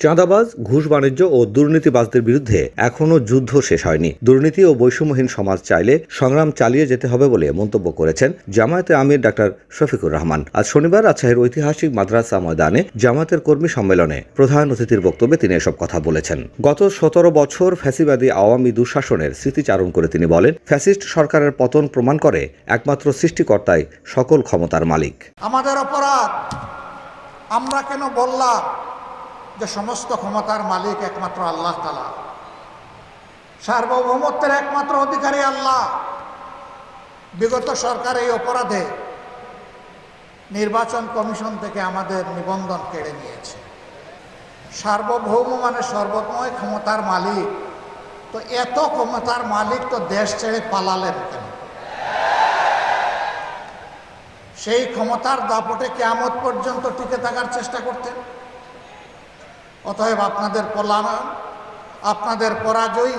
চাঁদাবাজ, ঘুষ বাণিজ্য ও দুর্নীতিবাজদের বিরুদ্ধে এখনও যুদ্ধ শেষ হয়নি। দুর্নীতি ও বৈষম্যহীন সমাজ চাইলে সংগ্রাম চালিয়ে যেতে হবে বলে মন্তব্য করেছেন জামায়াতে আমির ডাক্তার শফিকুর রহমান। আজ শনিবার রাজশাহীর ঐতিহাসিক মাদ্রাসা ময়দানে জামায়াতের কর্মী সম্মেলনে প্রধান অতিথির বক্তব্যে তিনি এসব কথা বলেছেন। গত সতেরো বছর ফ্যাসিবাদী আওয়ামী দুঃশাসনের স্মৃতিচারণ করে তিনি বলেন, ফ্যাসিস্ট সরকারের পতন প্রমাণ করে একমাত্র সৃষ্টিকর্তাই সকল ক্ষমতার মালিক। আমাদের অপরাধ, আমরা কেন বললাম যে সমস্ত ক্ষমতার মালিক একমাত্র আল্লাহ তালা সার্বভৌমত্বের একমাত্র অধিকারী আল্লাহ। বিগত সরকার এই অপরাধে নির্বাচন কমিশন থেকে আমাদের নিবন্ধন কেড়ে নিয়েছে। সার্বভৌম মানে সর্বময় ক্ষমতার মালিক। তো এত ক্ষমতার মালিক তো দেশ ছেড়ে পালালেন কেন? সেই ক্ষমতার দাপটে কেয়ামত পর্যন্ত টিকে থাকার চেষ্টা করতেন? অতএব আপনাদের পলায়ন আপনাদের পরাজয়,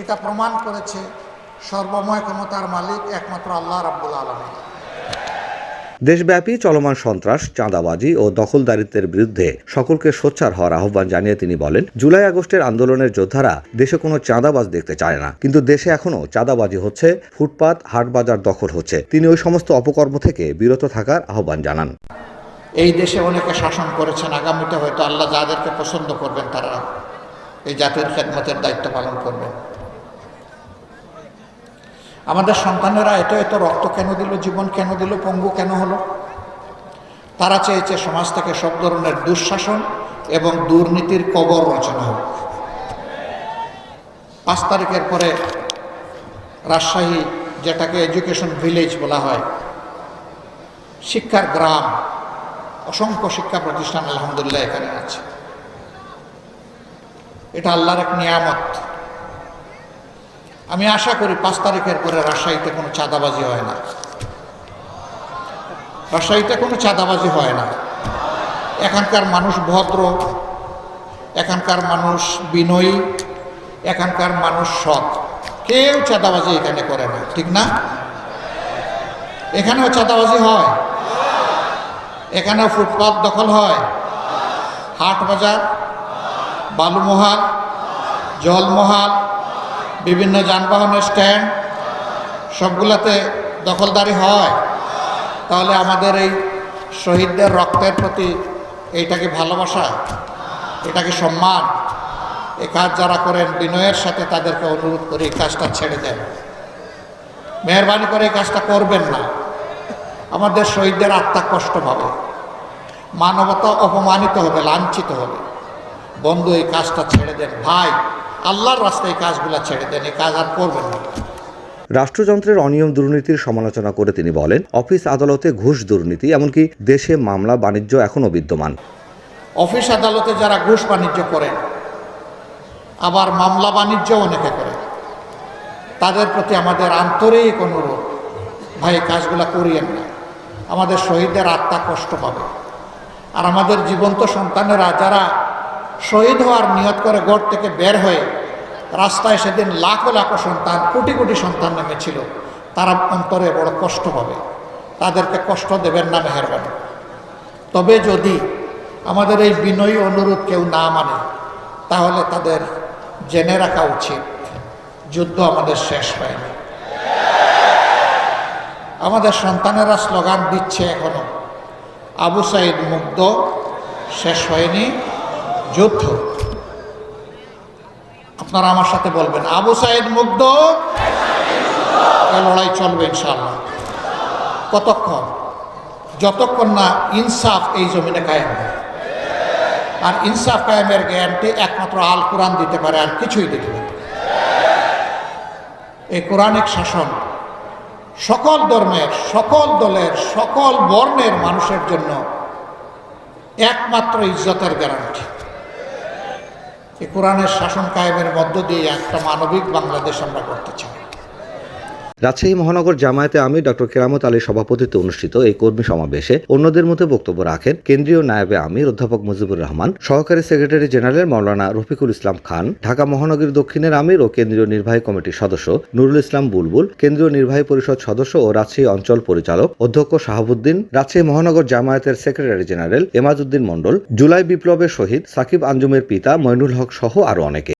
এটা প্রমাণ করেছে সর্বময় ক্ষমতার মালিক একমাত্র আল্লাহ রাব্বুল আলমী দেশব্যাপী চলমান সন্ত্রাস, চাঁদাবাজি ও দখলদারিত্বের বিরুদ্ধে সকলকে সোচ্চার হওয়ার আহ্বান জানিয়ে তিনি বলেন, জুলাই আগস্টের আন্দোলনের যোদ্ধারা দেশে কোনো চাঁদাবাজ দেখতে চায় না। কিন্তু দেশে এখনও চাঁদাবাজি হচ্ছে, ফুটপাত, হাটবাজার দখল হচ্ছে। তিনি ওই সমস্ত অপকর্ম থেকে বিরত থাকার আহ্বান জানান। এই দেশে অনেকে শাসন করেছেন, আগামীতে হয়তো আল্লাহ যাদেরকে পছন্দ করবেন তারা এই জাতির খেদমতের দায়িত্ব পালন করবেন। আমাদের সন্তানেরা এত এত রক্ত কেন দিল, জীবন কেন দিল, পঙ্গু কেন হলো? তারা চেয়েছে সমাজ থেকে সব ধরনের দুঃশাসন এবং দুর্নীতির কবর রচনা হোক। পাঁচ তারিখের পরে রাজশাহী, যেটাকে এডুকেশন ভিলেজ বলা হয়, শিক্ষার গ্রাম অসংখ্য শিক্ষা প্রতিষ্ঠান আলহামদুলিল্লাহ এখানে আছে। এটা আল্লাহর এক নিয়ামত। আমি আশা করি পাঁচ তারিখের পরে রাজশাহীতে কোনো চাঁদাবাজি হয় না। রাজশাহীতে কোনো চাঁদাবাজি হয় না। এখানকার মানুষ ভদ্র, এখানকার মানুষ বিনয়ী, এখানকার মানুষ সৎ। কেউ চাঁদাবাজি এখানে করে না, ঠিক না? এখানেও চাঁদাবাজি হয়। এখানেও ফুটপাত দখল হয়। হাট বাজার বালুমহাল জলমহাল বিভিন্ন যানবাহনের স্ট্যান্ড, সবগুলোতে দখলদারি হয়। তাহলে আমাদের এই শহীদদের রক্তের প্রতি এইটাকে ভালোবাসা, এটাকে সম্মান এই কাজ যারা করেন, বিনয়ের সাথে তাদেরকে অনুরোধ করে এই কাজটা ছেড়ে দেন। মেহরবানি করে এই কাজটা করবেন না। আমাদের শহীদদের আত্মা কষ্ট পাবে। মানবতা অপমানিত হবে লাঞ্ছিত হবে। বন্ধু এই কাজটা ছেড়ে দেন। ভাই আল্লাহর রাস্তায় এই কাজগুলো ছেড়ে দেন। এই কাজ আর করবেন না। রাষ্ট্রযন্ত্রের অনিয়ম দুর্নীতির সমালোচনা করে তিনি বলেন অফিস আদালতে ঘুষ দুর্নীতি এমনকি দেশে মামলা বাণিজ্য এখনও বিদ্যমান। অফিস আদালতে যারা ঘুষ বাণিজ্য করেন আবার মামলা বাণিজ্য অনেকে করে তাদের প্রতি আমাদের আন্তরিক অনুরোধ। ভাই এই কাজগুলো করিয়েন না। আমাদের শহীদদের আত্মা কষ্ট পাবে। আর আমাদের জীবন্ত সন্তানেরা যারা শহীদ হওয়ার নিয়ত করে গড় থেকে বের হয়ে রাস্তায় সেদিন লাখো লাখো সন্তান, কোটি কোটি সন্তান নেমেছিল, তারা অন্তরে বড় কষ্ট পাবে। তাদেরকে কষ্ট দেবেন না মেহরবানি। তবে যদি আমাদের এই বিনয়ী অনুরোধ কেউ না মানে তাহলে তাদের জেনে রাখা উচিত, যুদ্ধ আমাদের শেষ হয়নি। আমাদের সন্তানেরা স্লোগান দিচ্ছে এখনও। আবু সাইদ মুগ্ধ, শেষ হয়নি, যুদ্ধ। আপনারা আমার সাথে বলবেন, আবু সাইদ মুগ্ধ লড়াই চলবে ইনশাল্লাহ কতক্ষণ? যতক্ষণ না ইনসাফ এই জমিনে কায়েম হয়। আর ইনসাফ কায়েমের গ্যারান্টি একমাত্র আল কোরআন দিতে পারে, আর কিছুই দিতে পারে এই কোরআনিক শাসন সকল ধর্মের, সকল দলের, সকল বর্ণের মানুষের জন্য একমাত্র ইজ্জতের গ্যারান্টি এই কোরআনের শাসন কায়েমের মধ্য দিয়ে একটা মানবিক বাংলাদেশ আমরা করতে চাই। রাজশাহী মহানগর জামায়াতে আমির ডক্টর কেরামত আলীর সভাপতিত্বে অনুষ্ঠিত এই কর্মী সমাবেশে অন্যদের মধ্যে বক্তব্য রাখেন কেন্দ্রীয় নায়েবে আমির অধ্যাপক মুজিবুর রহমান, সহকারী সেক্রেটারি জেনারেল মাওলানা রফিকুল ইসলাম খান, ঢাকা মহানগরী দক্ষিণের আমির ও কেন্দ্রীয় নির্বাহী কমিটির সদস্য নুরুল ইসলাম বুলবুল, কেন্দ্রীয় নির্বাহী পরিষদ সদস্য ও রাজশাহী অঞ্চল পরিচালক অধ্যক্ষ শাহাবুদ্দিন, রাজশাহী মহানগর জামায়াতের secretary general Emajuddin Mondal, July বিপ্লবের শহীদ সাকিব আঞ্জুমের পিতা মইনুল হক সহ আরও অনেকে।